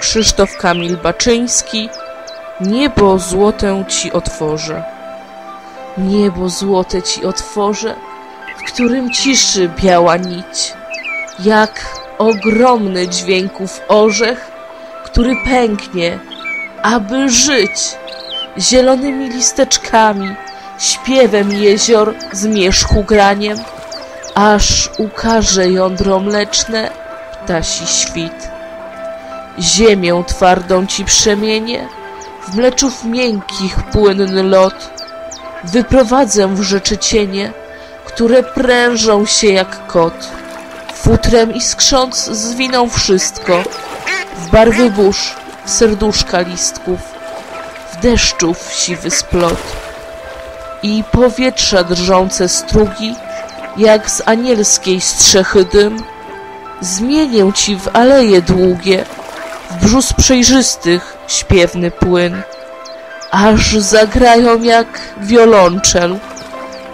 Krzysztof Kamil Baczyński Niebo złote ci otworzę. Niebo złote ci otworzę, w którym ciszy biała nić, jak ogromny dźwięków orzech, który pęknie, aby żyć zielonymi listeczkami, śpiewem jezior zmierzchu graniem, aż ukaże jądro mleczne ptasi świt. Ziemię twardą ci przemienię, w mleczów miękkich płynny lot. Wyprowadzę w rzeczy cienie, które prężą się jak kot. Futrem iskrząc zwiną wszystko, w barwy burz, w serduszka listków, w deszczów siwy splot. I powietrza drżące strugi, jak z anielskiej strzechy dym, zmienię ci w aleje długie, w brzus przejrzystych śpiewny płyn, aż zagrają jak wiolonczel,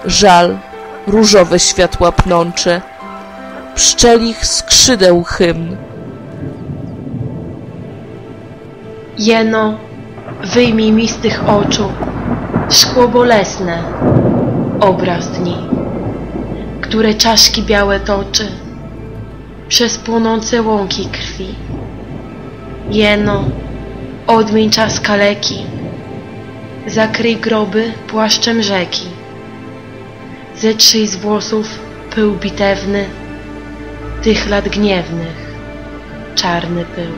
żal, różowe światła pnącze, pszczelich skrzydeł hymn. Jeno, wyjmij mi z tych oczu szkło bolesne, obraz dni, które czaszki białe toczy przez płonące łąki krwi. Jeno, odmień czas kaleki, zakryj groby płaszczem rzeki, zetrzyj z włosów pył bitewny, tych lat gniewnych, czarny pył.